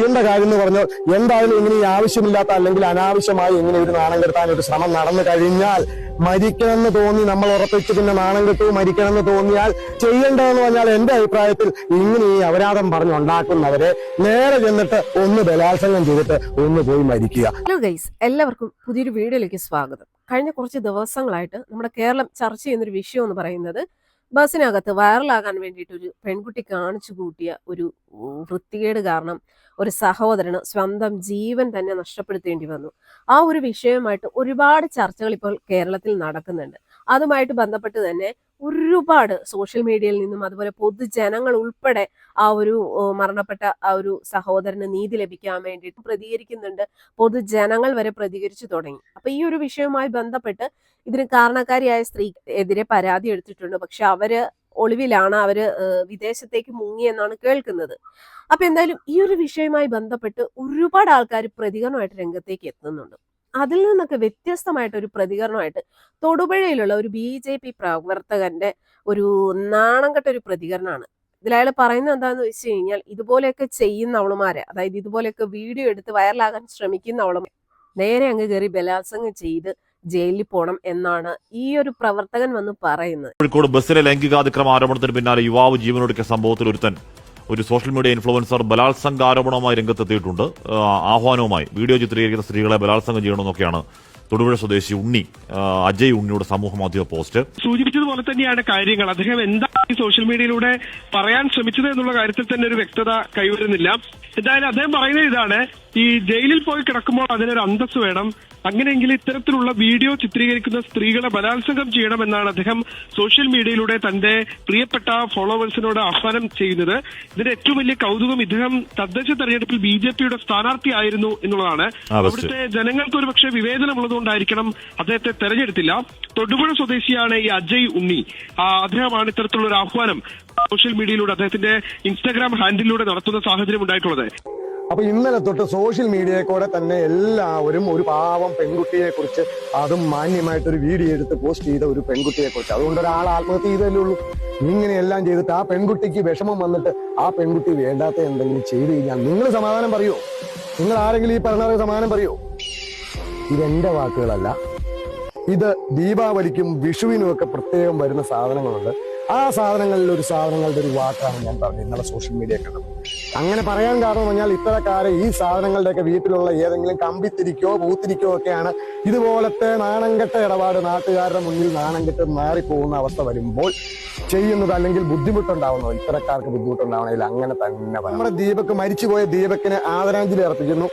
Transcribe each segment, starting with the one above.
ചെയ്യേണ്ട കാര്യം എന്ന് പറഞ്ഞാൽ എന്തായാലും ഇങ്ങനെ ഈ ആവശ്യമില്ലാത്ത അല്ലെങ്കിൽ അനാവശ്യമായി ഇങ്ങനെ ഒരു നാണം കെടുത്താൻ ഒരു ശ്രമം നടന്നു കഴിഞ്ഞാൽ മരിക്കണമെന്ന് തോന്നി നമ്മൾ ഉറപ്പിച്ച് പിന്നെ നാണം കെട്ടു മരിക്കണമെന്ന് തോന്നിയാൽ ചെയ്യേണ്ടതെന്ന് പറഞ്ഞാൽ എന്റെ അഭിപ്രായത്തിൽ ഇങ്ങനെ ഈ അപരാധം പറഞ്ഞുണ്ടാക്കുന്നവരെ നേരെ ചെന്നിട്ട് ഒന്ന് ബലാത്സംഗം ചെയ്തിട്ട് ഒന്ന് പോയി മരിക്കുക. ഹലോ ഗൈസ് എല്ലാവർക്കും പുതിയൊരു വീഡിയോയിലേക്ക് സ്വാഗതം. കഴിഞ്ഞ കുറച്ച് ദിവസങ്ങളായിട്ട് നമ്മുടെ കേരളം ചർച്ച ചെയ്യുന്നൊരു വിഷയം എന്ന് പറയുന്നത് ബസ്സിനകത്ത് വൈറലാകാൻ വേണ്ടിയിട്ട് ഒരു പെൺകുട്ടി കാണിച്ചു കൂട്ടിയ ഒരു വൃത്തികേട് കാരണം ഒരു സഹോദരന് സ്വന്തം ജീവൻ തന്നെ നഷ്ടപ്പെടുത്തേണ്ടി വന്നു. ആ ഒരു വിഷയവുമായിട്ട് ഒരുപാട് ചർച്ചകൾ ഇപ്പോൾ കേരളത്തിൽ നടക്കുന്നുണ്ട്. അതുമായിട്ട് ബന്ധപ്പെട്ട് തന്നെ ഒരുപാട് സോഷ്യൽ മീഡിയയിൽ നിന്നും അതുപോലെ പൊതുജനങ്ങൾ ഉൾപ്പെടെ ആ ഒരു മരണപ്പെട്ട ആ ഒരു സഹോദരന് നീതി ലഭിക്കാൻ വേണ്ടിയിട്ട് പ്രതികരിക്കുന്നുണ്ട്. പൊതുജനങ്ങൾ വരെ പ്രതികരിച്ചു തുടങ്ങി. അപ്പൊ ഈ ഒരു വിഷയവുമായി ബന്ധപ്പെട്ട് ഇതിന് കാരണക്കാരിയായ സ്ത്രീ എതിരെ പരാതി എടുത്തിട്ടുണ്ട്. പക്ഷെ അവർ ഒളിവിലാണ് അവർ വിദേശത്തേക്ക് മുങ്ങി എന്നാണ് കേൾക്കുന്നത്. അപ്പൊ എന്തായാലും ഈ ഒരു വിഷയവുമായി ബന്ധപ്പെട്ട് ഒരുപാട് ആൾക്കാർ പ്രതികരണമായിട്ട് രംഗത്തേക്ക് എത്തുന്നുണ്ട്. അതിൽ നിന്നൊക്കെ വ്യത്യസ്തമായിട്ട് ഒരു പ്രതികരണമായിട്ട് തൊടുപുഴയിലുള്ള ഒരു ബി ജെ പി പ്രവർത്തകന്റെ ഒരു നാണം കെട്ട ഒരു പ്രതികരണമാണ്. ഇതിൽ അയാൾ പറയുന്നത് എന്താണെന്ന് വെച്ച് കഴിഞ്ഞാൽ ഇതുപോലെയൊക്കെ ചെയ്യുന്ന അവളുമാരെ അതായത് ഇതുപോലെയൊക്കെ വീഡിയോ എടുത്ത് വൈറലാകാൻ ശ്രമിക്കുന്ന അവളും നേരെ അങ്ങ് കയറി ബലാത്സംഗം ചെയ്ത് ജയിലിൽ പോണം എന്നാണ് ഈ ഒരു പ്രവർത്തകൻ വന്ന് പറയുന്നത്. കോഴിക്കോട് ബസ്സിലെ ലൈംഗികാതിക്രമ ആരോപണത്തിന് പിന്നാലെ യുവാവ് ജീവനൊടുക്കിയ സംഭവത്തിൽ ഒരുത്തൻ ഒരു സോഷ്യൽ മീഡിയ ഇൻഫ്ലുവൻസർ ബലാത്സംഗ ആരോപണവുമായി രംഗത്തെത്തിയിട്ടുണ്ട് ആഹ്വാനവുമായി വീഡിയോ ചിത്രീകരിക്കുന്ന സ്ത്രീകളെ ബലാത്സംഗം ചെയ്യണമെന്നൊക്കെയാണ് തൊടുപുഴ സ്വദേശി ഉണ്ണി അജയ് ഉണ്ണിയുടെ സമൂഹ മാധ്യമ പോസ്റ്റ്. സൂചിപ്പിച്ചതുപോലെ തന്നെയാണ് കാര്യങ്ങൾ. അദ്ദേഹം എന്താണ് സോഷ്യൽ മീഡിയയിലൂടെ പറയാൻ ശ്രമിച്ചത് എന്നുള്ള കാര്യത്തിൽ തന്നെ ഒരു വ്യക്തത കൈവരുന്നില്ല. എന്തായാലും അദ്ദേഹം പറയുന്നത് ഇതാണ് ഈ ജയിലിൽ പോയി കിടക്കുമ്പോൾ അതിനൊരു അന്തസ് വേണം അങ്ങനെയെങ്കിൽ ഇത്തരത്തിലുള്ള വീഡിയോ ചിത്രീകരിക്കുന്ന സ്ത്രീകളെ ബലാത്സംഗം ചെയ്യണമെന്നാണ് അദ്ദേഹം സോഷ്യൽ മീഡിയയിലൂടെ തന്റെ പ്രിയപ്പെട്ട ഫോളോവേഴ്സിനോട് ആഹ്വാനം ചെയ്യുന്നത്. ഇതിന്റെ ഏറ്റവും വലിയ കൗതുകം ഇദ്ദേഹം തദ്ദേശ തെരഞ്ഞെടുപ്പിൽ ബി ജെ പിയുടെ സ്ഥാനാർത്ഥിയായിരുന്നു എന്നുള്ളതാണ്. ആ, അവിടുത്തെ ജനങ്ങൾക്ക് ഒരു പക്ഷേ വിവേചനമുള്ളതുകൊണ്ടായിരിക്കണം അദ്ദേഹത്തെ തെരഞ്ഞെടുത്തില്ല. തൊടുപുഴ സ്വദേശിയാണ് ഈ അജയ് ഉണ്ണി. അദ്ദേഹമാണ് ഇത്തരത്തിലുള്ള ഒരു ആഹ്വാനം സോഷ്യൽ മീഡിയയിലൂടെ അദ്ദേഹത്തിന്റെ ഇൻസ്റ്റാഗ്രാം ഹാൻഡിലൂടെ നടത്തുന്ന സാഹചര്യം ഉണ്ടായിട്ടുള്ളത്. അപ്പൊ ഇന്നലെ തൊട്ട് സോഷ്യൽ മീഡിയയിൽ കൂടെ തന്നെ എല്ലാവരും ഒരു പാവം പെൺകുട്ടിയെ കുറിച്ച് അതും മാന്യമായിട്ട് ഒരു വീഡിയോ എടുത്ത് പോസ്റ്റ് ചെയ്ത ഒരു പെൺകുട്ടിയെ കുറിച്ച്. അതുകൊണ്ട് ഒരാൾ ആത്മഹത്യ ചെയ്തല്ലേ ഉള്ളൂ. ഇങ്ങനെയെല്ലാം ചെയ്തിട്ട് ആ പെൺകുട്ടിക്ക് വിഷമം വന്നിട്ട് ആ പെൺകുട്ടി വേണ്ടാത്ത എന്തെങ്കിലും ചെയ്തു കഴിഞ്ഞാൽ നിങ്ങൾ സമാധാനം പറയോ? നിങ്ങൾ ആരെങ്കിലും ഈ പറഞ്ഞ സമാധാനം പറയോ? ഇതെന്റെ വാക്കുകളല്ല. ഇത് ദീപാവലിക്കും വിഷുവിനും ഒക്കെ പ്രത്യേകം വരുന്ന സാധനങ്ങളുണ്ട്. ആ സാധനങ്ങളിൽ ഒരു സാധനങ്ങളുടെ ഒരു വാക്കാണ് ഞാൻ പറഞ്ഞത് ഇന്നലെ സോഷ്യൽ മീഡിയ കണ്ടത് അങ്ങനെ പറയാൻ കാരണം പറഞ്ഞാൽ ഇത്തരക്കാരെ ഈ സാധനങ്ങളുടെയൊക്കെ വീട്ടിലുള്ള ഏതെങ്കിലും കമ്പിത്തിരിക്കോ പൂത്തിരിക്കോ ഒക്കെയാണ് ഇതുപോലത്തെ നാണംകെട്ട ഇടപാട് നാട്ടുകാരുടെ മുന്നിൽ നാണംകെട്ട് മാറിപ്പോകുന്ന അവസ്ഥ വരുമ്പോൾ ചെയ്യുന്നത് അല്ലെങ്കിൽ ബുദ്ധിമുട്ടുണ്ടാവുന്നു ഇത്തരക്കാർക്ക് ബുദ്ധിമുട്ടുണ്ടാവണമെങ്കിൽ അങ്ങനെ തന്നെ. നമ്മുടെ ദീപക്ക് മരിച്ചുപോയ ദീപക്കിന് ആദരാഞ്ജലി അർപ്പിക്കുന്നു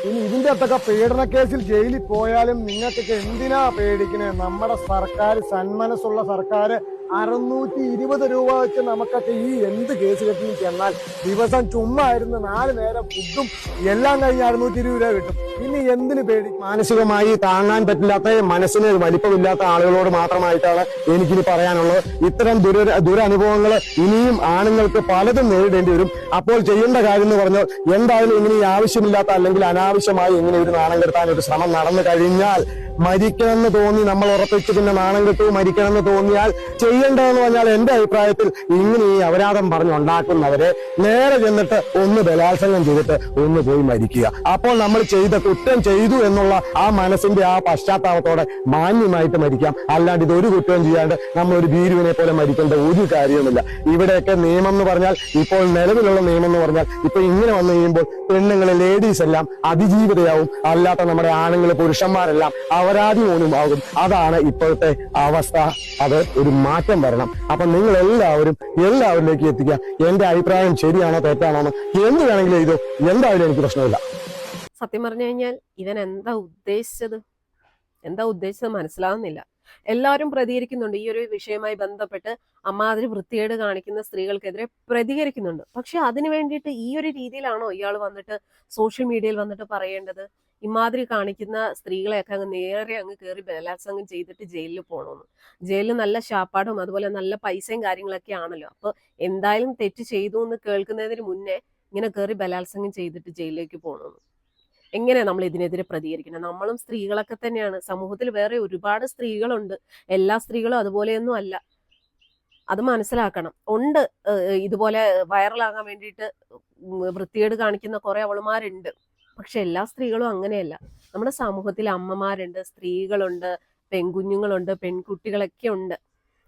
ഇനി ഇതിന്റെ അടുത്തൊക്കെ പീഡന കേസിൽ ജയിലിൽ പോയാലും നിങ്ങൾക്കൊക്കെ എന്തിനാ പേടിക്കണേ നമ്മുടെ സർക്കാർ സന്മനസ്സുള്ള സർക്കാർ അറുന്നൂറ്റി ഇരുപത് രൂപ വെച്ച് നമുക്കൊക്കെ ഈ എന്ത് കേസ് കെട്ടിയും ചെന്നാൽ ദിവസം ചുമ്മാ നാല് നേരം ഫുഡും എല്ലാം കഴിഞ്ഞ് അറുന്നൂറ്റി ഇരുപത് രൂപ കിട്ടും. ഇനി എന്തിനു പേടി? മാനസികമായി താങ്ങാൻ പറ്റില്ലാത്ത മനസ്സിന് വലിപ്പമില്ലാത്ത ആളുകളോട് മാത്രമായിട്ടാണ് എനിക്കിനി പറയാനുള്ളത്. ഇത്തരം ദുര ദുരനുഭവങ്ങൾ ഇനിയും ആണുങ്ങൾക്ക് പലതും നേരിടേണ്ടി വരും. അപ്പോൾ ചെയ്യേണ്ട കാര്യം എന്ന് പറഞ്ഞാൽ എന്തായാലും ഇങ്ങനെ ആവശ്യമില്ലാത്ത അല്ലെങ്കിൽ അനാവശ്യമായി ഇങ്ങനെ ഒരു നാണം കെടുത്താൻ ഒരു ശ്രമം നടന്നു കഴിഞ്ഞാൽ മരിക്കണമെന്ന് തോന്നി നമ്മൾ ഉറപ്പിച്ച് പിന്നെ നാണം കെട്ടു മരിക്കണമെന്ന് തോന്നിയാൽ ചെയ്യേണ്ടതെന്ന് പറഞ്ഞാൽ എന്റെ അഭിപ്രായത്തിൽ ഇങ്ങനെ ഈ അപരാധം പറഞ്ഞുണ്ടാക്കുന്നവരെ നേരെ ചെന്നിട്ട് ഒന്ന് ബലാത്സംഗം ചെയ്തിട്ട് ഒന്ന് പോയി മരിക്കുക. അപ്പോൾ നമ്മൾ ചെയ്ത കുറ്റം ചെയ്തു എന്നുള്ള ആ മനസ്സിന്റെ ആ പശ്ചാത്താപത്തോടെ മാന്യമായിട്ട് മരിക്കാം. അല്ലാണ്ട് ഇത് ഒരു കുറ്റവും ചെയ്യാണ്ട് നമ്മൾ ഒരു ഭീരുവിനെ പോലെ മരിക്കേണ്ട ഒരു കാര്യവുമില്ല. ഇവിടെയൊക്കെ നിയമം എന്ന് പറഞ്ഞാൽ ഇപ്പോൾ നിലവിലുള്ള നിയമം എന്ന് പറഞ്ഞാൽ ഇപ്പൊ ഇങ്ങനെ വന്നു കഴിയുമ്പോൾ പെണ്ണുങ്ങളെ ലേഡീസ് എല്ലാം അതിജീവിതയാവും. അല്ലാത്ത നമ്മുടെ ആണുങ്ങൾ പുരുഷന്മാരെല്ലാം അപരാധി പോലും ആകും. അതാണ് ഇപ്പോഴത്തെ അവസ്ഥ. അത് ഒരു മാറ്റം വരണം. അപ്പൊ നിങ്ങൾ എല്ലാവരും എല്ലാവരിലേക്ക് എത്തിക്കുക. എന്റെ അഭിപ്രായം ശരിയാണോ തെറ്റാണോ എന്ന് എന്ത് വേണമെങ്കിലും ചെയ്തു എന്തായാലും എനിക്ക് പ്രശ്നമില്ല. സത്യം പറഞ്ഞു കഴിഞ്ഞാൽ ഇവൻ എന്താ ഉദ്ദേശിച്ചത്? എന്താ ഉദ്ദേശിച്ചത് മനസ്സിലാവുന്നില്ല. എല്ലാവരും പ്രതികരിക്കുന്നുണ്ട്. ഈ ഒരു വിഷയവുമായി ബന്ധപ്പെട്ട് അമ്മാതിരി വൃത്തികേട് കാണിക്കുന്ന സ്ത്രീകൾക്കെതിരെ പ്രതികരിക്കുന്നുണ്ട്. പക്ഷെ അതിനു വേണ്ടിയിട്ട് ഈ ഒരു രീതിയിലാണോ ഇയാൾ വന്നിട്ട് സോഷ്യൽ മീഡിയയിൽ വന്നിട്ട് പറയേണ്ടത്? ഇമാതിരി കാണിക്കുന്ന സ്ത്രീകളെയൊക്കെ അങ്ങ് നേരെ അങ്ങ് കയറി ബലാത്സംഗം ചെയ്തിട്ട് ജയിലിൽ പോകണമെന്ന് ജയിലിൽ നല്ല ശാപ്പാടും അതുപോലെ നല്ല പൈസയും കാര്യങ്ങളൊക്കെ ആണല്ലോ. അപ്പൊ എന്തായാലും തെറ്റ് ചെയ്തു എന്ന് കേൾക്കുന്നതിന് മുന്നേ ഇങ്ങനെ കയറി ബലാത്സംഗം ചെയ്തിട്ട് ജയിലിലേക്ക് പോകണമെന്ന് എങ്ങനെ നമ്മൾ ഇതിനെതിരെ പ്രതികരിക്കണം നമ്മളും സ്ത്രീകളൊക്കെ തന്നെയാണ്. സമൂഹത്തിൽ വേറെ ഒരുപാട് സ്ത്രീകളുണ്ട്. എല്ലാ സ്ത്രീകളും അതുപോലെയൊന്നും അല്ല. അത് മനസ്സിലാക്കണം. ഉണ്ട് ഇതുപോലെ വൈറലാകാൻ വേണ്ടിയിട്ട് വൃത്തികേട് കാണിക്കുന്ന കുറെ അവളുമാരുണ്ട്. പക്ഷെ എല്ലാ സ്ത്രീകളും അങ്ങനെയല്ല. നമ്മുടെ സമൂഹത്തിൽ അമ്മമാരുണ്ട് സ്ത്രീകളുണ്ട് പെൺകുഞ്ഞുങ്ങളുണ്ട് പെൺകുട്ടികളൊക്കെ ഉണ്ട്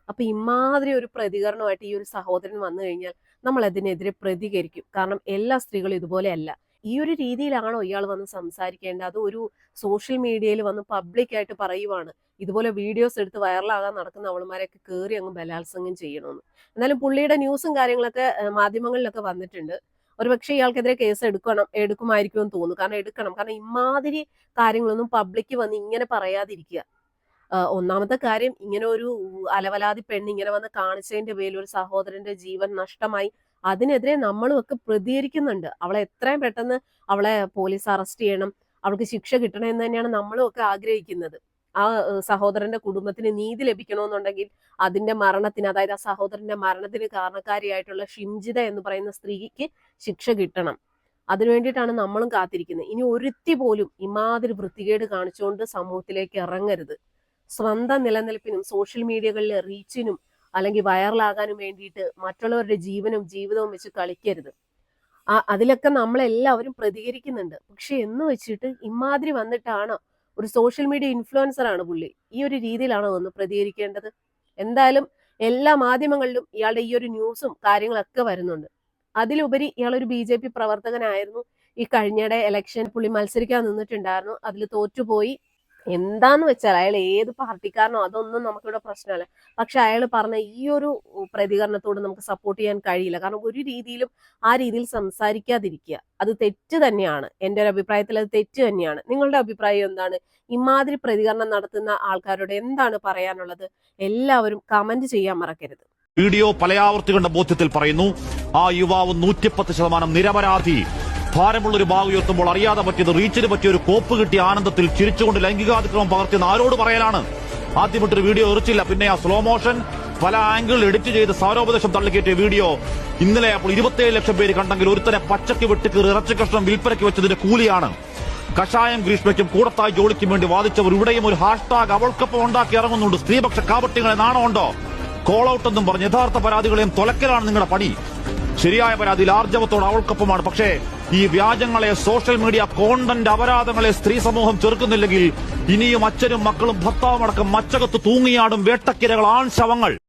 അപ്പൊ ഇമാതിരി ഒരു പ്രതികരണമായിട്ട് ഈ ഒരു സഹോദരൻ വന്നു കഴിഞ്ഞാൽ നമ്മൾ അതിനെതിരെ പ്രതികരിക്കും. കാരണം എല്ലാ സ്ത്രീകളും ഇതുപോലെയല്ല ഈ ഒരു രീതിയിലാണോ ഇയാൾ വന്ന് സംസാരിക്കേണ്ടത്? അത് ഒരു സോഷ്യൽ മീഡിയയിൽ വന്ന് പബ്ലിക്കായിട്ട് പറയുവാണ്. ഇതുപോലെ വീഡിയോസ് എടുത്ത് വൈറലാകാൻ നടക്കുന്ന അവളുമാരെയൊക്കെ കയറി അങ്ങ് ബലാത്സംഗം ചെയ്യണമെന്ന് എന്നാലും പുള്ളിയുടെ ന്യൂസും കാര്യങ്ങളൊക്കെ മാധ്യമങ്ങളിലൊക്കെ വന്നിട്ടുണ്ട്. ഒരുപക്ഷെ ഇയാൾക്കെതിരെ കേസ് എടുക്കണം എടുക്കുമായിരിക്കും എന്ന് തോന്നുന്നു. കാരണം എടുക്കണം. കാരണം ഇമാതിരി കാര്യങ്ങളൊന്നും പബ്ലിക്ക് വന്ന് ഇങ്ങനെ പറയാതിരിക്കുക. ഒന്നാമത്തെ കാര്യം ഇങ്ങനെ ഒരു അലവലാതി പെണ്ണ് ഇങ്ങനെ വന്ന് കാണിച്ചതിന്റെ പേരിൽ ഒരു സഹോദരന്റെ ജീവൻ നഷ്ടമായി. അതിനെതിരെ നമ്മളും ഒക്കെ പ്രതികരിക്കുന്നുണ്ട്. അവളെ എത്രയും പെട്ടെന്ന് അവളെ പോലീസ് അറസ്റ്റ് ചെയ്യണം. അവൾക്ക് ശിക്ഷ കിട്ടണം എന്ന് തന്നെയാണ് നമ്മളും ഒക്കെ ആഗ്രഹിക്കുന്നത്. ആ സഹോദരന്റെ കുടുംബത്തിന് നീതി ലഭിക്കണമെന്നുണ്ടെങ്കിൽ അതിന്റെ മരണത്തിന് അതായത് ആ സഹോദരന്റെ മരണത്തിന് കാരണക്കാരിയായിട്ടുള്ള ഷിംജിത എന്ന് പറയുന്ന സ്ത്രീക്ക് ശിക്ഷ കിട്ടണം. അതിനു വേണ്ടിയിട്ടാണ് നമ്മളും കാത്തിരിക്കുന്നത്. ഇനി ഒരുത്തി പോലും ഇമാതിരി വൃത്തികേട് കാണിച്ചുകൊണ്ട് സമൂഹത്തിലേക്ക് ഇറങ്ങരുത്. സ്വന്തം നിലനിൽപ്പിനും സോഷ്യൽ മീഡിയകളിലെ റീച്ചിനും അല്ലെങ്കിൽ വൈറലാകാനും വേണ്ടിയിട്ട് മറ്റുള്ളവരുടെ ജീവനും ജീവിതവും വെച്ച് കളിക്കരുത്. അതിലൊക്കെ നമ്മളെല്ലാവരും പ്രതികരിക്കുന്നുണ്ട്. പക്ഷെ എന്ന് വെച്ചിട്ട് ഇമാതിരി വന്നിട്ടാണോ ഒരു സോഷ്യൽ മീഡിയ ഇൻഫ്ലുവൻസർ ആണ് പുള്ളി. ഈ ഒരു രീതിയിലാണോ ഒന്ന് പ്രതികരിക്കേണ്ടത്. എന്തായാലും എല്ലാ മാധ്യമങ്ങളിലും ഇയാളുടെ ഈ ഒരു ന്യൂസും കാര്യങ്ങളൊക്കെ വരുന്നുണ്ട്. അതിലുപരി ഇയാളൊരു ബി ജെ പി പ്രവർത്തകനായിരുന്നു. ഈ കഴിഞ്ഞിടെ ഇലക്ഷൻ പുള്ളി മത്സരിക്കാൻ നിന്നിട്ടുണ്ടായിരുന്നു. അതിൽ തോറ്റുപോയി. എന്താന്ന് വെച്ചാൽ അയാൾ ഏത് പാർട്ടിക്കാരനോ അതൊന്നും നമുക്കിവിടെ പ്രശ്നമല്ല. പക്ഷെ അയാൾ പറഞ്ഞ ഈ ഒരു പ്രതികരണത്തോട് നമുക്ക് സപ്പോർട്ട് ചെയ്യാൻ കഴിയില്ല. കാരണം ഒരു രീതിയിലും ആ രീതിയിൽ സംസാരിക്കാതിരിക്കുക അത് തെറ്റ് തന്നെയാണ്. എന്റെ ഒരു അഭിപ്രായത്തിൽ അത് തെറ്റ് തന്നെയാണ്. നിങ്ങളുടെ അഭിപ്രായം എന്താണ്? ഇമാതിരി പ്രതികരണം നടത്തുന്ന ആൾക്കാരോട് എന്താണ് പറയാനുള്ളത്? എല്ലാവരും കമന്റ് ചെയ്യാൻ മറക്കരുത്. വീഡിയോ പലയാവർത്തി കണ്ട ബോധ്യത്തിൽ പറയുന്നു ആ യുവാവ് നൂറ്റിപ്പത്ത് ശതമാനം നിരപരാധി. ഭാരമുള്ള ഒരു ഭാഗം ഉയർത്തുമ്പോൾ അറിയാതെ പറ്റിയത് റീച്ചിന് പറ്റിയ ഒരു കോപ്പ് കിട്ടിയ ആനന്ദത്തിൽ ചിരിച്ചുകൊണ്ട് ലൈംഗികാതിക്രമം പകർത്തിയെന്ന് ആരോട് പറയാനാണ്? ആദ്യമിട്ടൊരു വീഡിയോ എറിച്ചില്ല പിന്നെ ആ സ്ലോ മോഷൻ പല ആംഗിളിൽ എഡിറ്റ് ചെയ്ത് സാരോപദേശം തള്ളിക്കേറ്റിയ വീഡിയോ. ഇന്നലെ അപ്പോൾ ഇരുപത്തിയേഴ് ലക്ഷം പേര് കണ്ടെങ്കിൽ ഒരുത്തനെ പച്ചക്ക് വെട്ടിക്കീറി ഇറച്ചി കഷ്ണം വിൽപ്പനയ്ക്ക് വെച്ചതിന്റെ കൂലിയാണ്. കഷായം ഗ്രീഷ്മയ്ക്കും കൂടത്തായി ജോളിക്കും വേണ്ടി വാദിച്ചവർ ഇവിടെയും ഒരു ഹാഷ്ടാഗ് അവൾക്കൊപ്പം ഉണ്ടാക്കി ഇറങ്ങുന്നുണ്ട്. സ്ത്രീപക്ഷ കാപട്യങ്ങളെ നാണമുണ്ടോ? കോൾ ഔട്ട് എന്നും പറഞ്ഞ് യഥാർത്ഥ പരാതികളെയും തുലക്കലാണ് നിങ്ങളുടെ പണി. ശരിയായ പരാതിയിൽ ആർജവത്തോട് അവൾക്കൊപ്പമാണ്. പക്ഷേ ഈ വ്യാജങ്ങളെ സോഷ്യൽ മീഡിയ കോണ്ടന്റ് അപരാധങ്ങളെ സ്ത്രീ സമൂഹം ചെറുക്കുന്നില്ലെങ്കിൽ ഇനിയും അച്ഛനും മക്കളും ഭർത്താവും അടക്കം മച്ചകത്ത് തൂങ്ങിയാടും വേട്ടക്കിരകൾ ആൺ ശവങ്ങൾ.